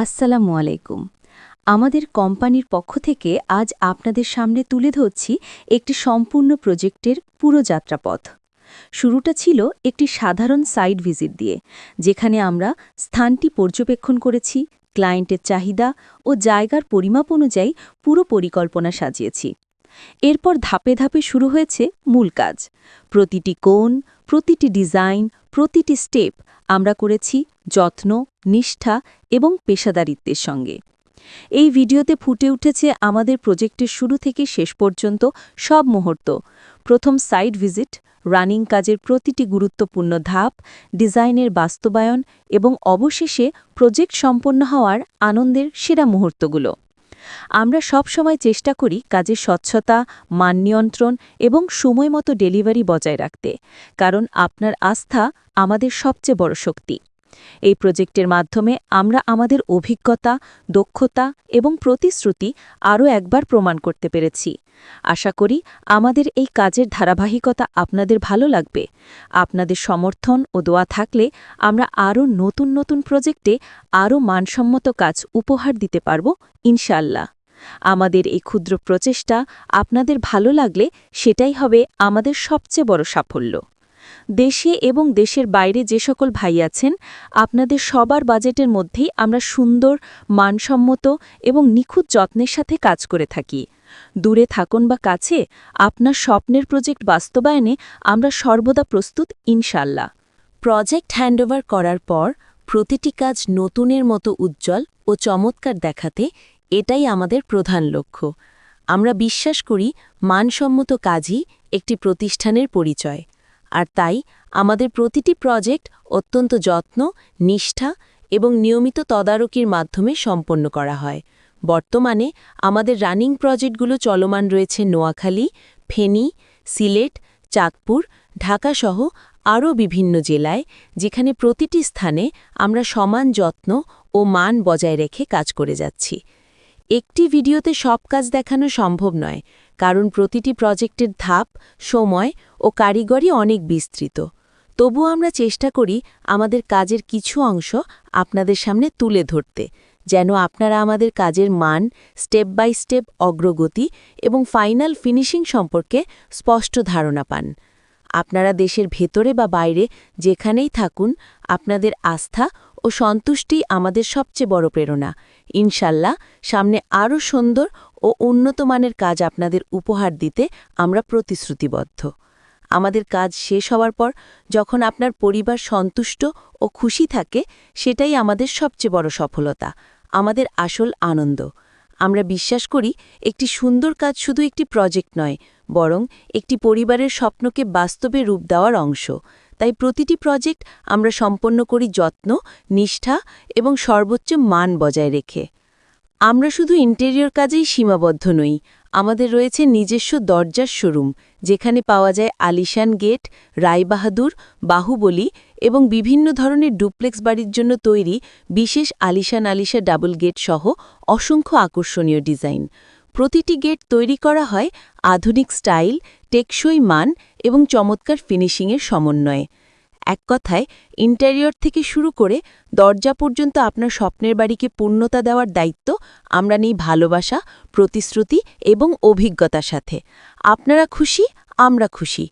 আসসালামু আলাইকুম। আমাদের কোম্পানির পক্ষ থেকে আজ আপনাদের সামনে তুলে ধরছি একটি সম্পূর্ণ প্রজেক্টের পুরো যাত্রাপথ। শুরুটা ছিল একটি সাধারণ সাইট ভিজিট দিয়ে, যেখানে আমরা স্থানটি পর্যবেক্ষণ করেছি, ক্লায়েন্টের চাহিদা ও জায়গার পরিমাপ অনুযায়ী পুরো পরিকল্পনা সাজিয়েছি। এরপর ধাপে ধাপে শুরু হয়েছে মূল কাজ। প্রতিটি কোণ, প্রতিটি ডিজাইন, প্রতিটি স্টেপ আমরা করেছি যত্ন, নিষ্ঠা এবং পেশাদারিত্বের সঙ্গে। এই ভিডিওতে ফুটে উঠেছে আমাদের প্রজেক্টের শুরু থেকে শেষ পর্যন্ত সব মুহূর্ত। প্রথম সাইট ভিজিট, রানিং কাজের প্রতিটি গুরুত্বপূর্ণ ধাপ, ডিজাইনের বাস্তবায়ন এবং অবশেষে প্রজেক্ট সম্পন্ন হওয়ার আনন্দের সেরা মুহূর্তগুলো। আমরা সব সময় চেষ্টা করি কাজের স্বচ্ছতা, মান নিয়ন্ত্রণ এবং সময়মতো ডেলিভারি বজায় রাখতে, কারণ আপনার আস্থা আমাদের সবচেয়ে বড় শক্তি। এই প্রজেক্টের মাধ্যমে আমরা আমাদের অভিজ্ঞতা, দক্ষতা এবং প্রতিশ্রুতি আরও একবার প্রমাণ করতে পেরেছি। আশা করি আমাদের এই কাজের ধারাবাহিকতা আপনাদের ভালো লাগবে। আপনাদের সমর্থন ও দোয়া থাকলে আমরা আরও নতুন নতুন প্রজেক্টে আরও মানসম্মত কাজ উপহার দিতে পারব ইনশাল্লাহ আমাদের এই ক্ষুদ্র প্রচেষ্টা আপনাদের ভালো লাগলে সেটাই হবে আমাদের সবচেয়ে বড় সাফল্য। দেশে এবং দেশের বাইরে যে সকল ভাই আছেন, আপনাদের সবার বাজেটের মধ্যেই আমরা সুন্দর, মানসম্মত এবং নিখুঁত যত্নের সাথে কাজ করে থাকি। দূরে থাকুন বা কাছে, আপনার স্বপ্নের প্রজেক্ট বাস্তবায়নে আমরা সর্বদা প্রস্তুত ইনশাল্লাহ প্রজেক্ট হ্যান্ডওভার করার পর প্রতিটি কাজ নতুনের মতো উজ্জ্বল ও চমৎকার দেখাতে এটাই আমাদের প্রধান লক্ষ্য। আমরা বিশ্বাস করি, মানসম্মত কাজই একটি প্রতিষ্ঠানের পরিচয়। আর তাই আমাদের প্রতিটি প্রজেক্ট অত্যন্ত যত্ন, নিষ্ঠা এবং নিয়মিত তদারকির মাধ্যমে সম্পন্ন করা হয়। বর্তমানে আমাদের রানিং প্রজেক্টগুলো চলমান রয়েছে নোয়াখালী, ফেনী, সিলেট, চাঁদপুর ঢাকাসহ আরও বিভিন্ন জেলায়, যেখানে প্রতিটি স্থানে আমরা সমান যত্ন ও মান বজায় রেখে কাজ করে যাচ্ছি। একটি ভিডিওতে সব কাজ দেখানো সম্ভব নয়, কারণ প্রতিটি প্রজেক্টের ধাপ, সময় ও কারিগরি অনেক বিস্তৃত। তবু আমরা চেষ্টা করি আমাদের কাজের কিছু অংশ আপনাদের সামনে তুলে ধরতে, যেন আপনারা আমাদের কাজের মান, স্টেপ বাই স্টেপ অগ্রগতি এবং ফাইনাল ফিনিশিং সম্পর্কে স্পষ্ট ধারণা পান। আপনারা দেশের ভেতরে বা বাইরে যেখানেই থাকুন, আপনাদের আস্থা ও সন্তুষ্টি আমাদের সবচেয়ে বড় প্রেরণা। ইনশাল্লাহ, সামনে আরও সুন্দর ও উন্নত মানের কাজ আপনাদের উপহার দিতে আমরা প্রতিশ্রুতিবদ্ধ। আমাদের কাজ শেষ হওয়ার পর যখন আপনার পরিবার সন্তুষ্ট ও খুশি থাকে, সেটাই আমাদের সবচেয়ে বড় সফলতা, আমাদের আসল আনন্দ। আমরা বিশ্বাস করি, একটি সুন্দর কাজ শুধু একটি প্রজেক্ট নয় বরং একটি পরিবারের স্বপ্নকে বাস্তবে রূপ দেওয়ার অংশ। তাই প্রতিটি প্রজেক্ট আমরা সম্পন্ন করি যত্ন, নিষ্ঠা এবং সর্বোচ্চ মান বজায় রেখে। আমরা শুধু ইন্টেরিয়র কাজেই সীমাবদ্ধ নই, আমাদের রয়েছে নিজস্ব দরজার শোরুম, যেখানে পাওয়া যায় আলিশান গেট রায়বাহাদুর বাহুবলী এবং বিভিন্ন ধরনের ডুপ্লেক্স বাড়ির জন্য তৈরি বিশেষ আলিশান আলিশা ডাবল গেট সহ অসংখ্য আকর্ষণীয় ডিজাইন। প্রতিটি গেট তৈরি করা হয় আধুনিক স্টাইল, টেকসই মান এবং চমৎকার ফিনিশিংয়ের সমন্বয়ে। এক কথায়, ইন্টেরিয়র থেকে শুরু করে দরজা পর্যন্ত আপনার স্বপ্নের বাড়িকে পূর্ণতা দেওয়ার দায়িত্ব আমরা নিই ভালোবাসা, প্রতিশ্রুতি এবং অভিজ্ঞতার সাথে। আপনারা খুশি, আমরা খুশি।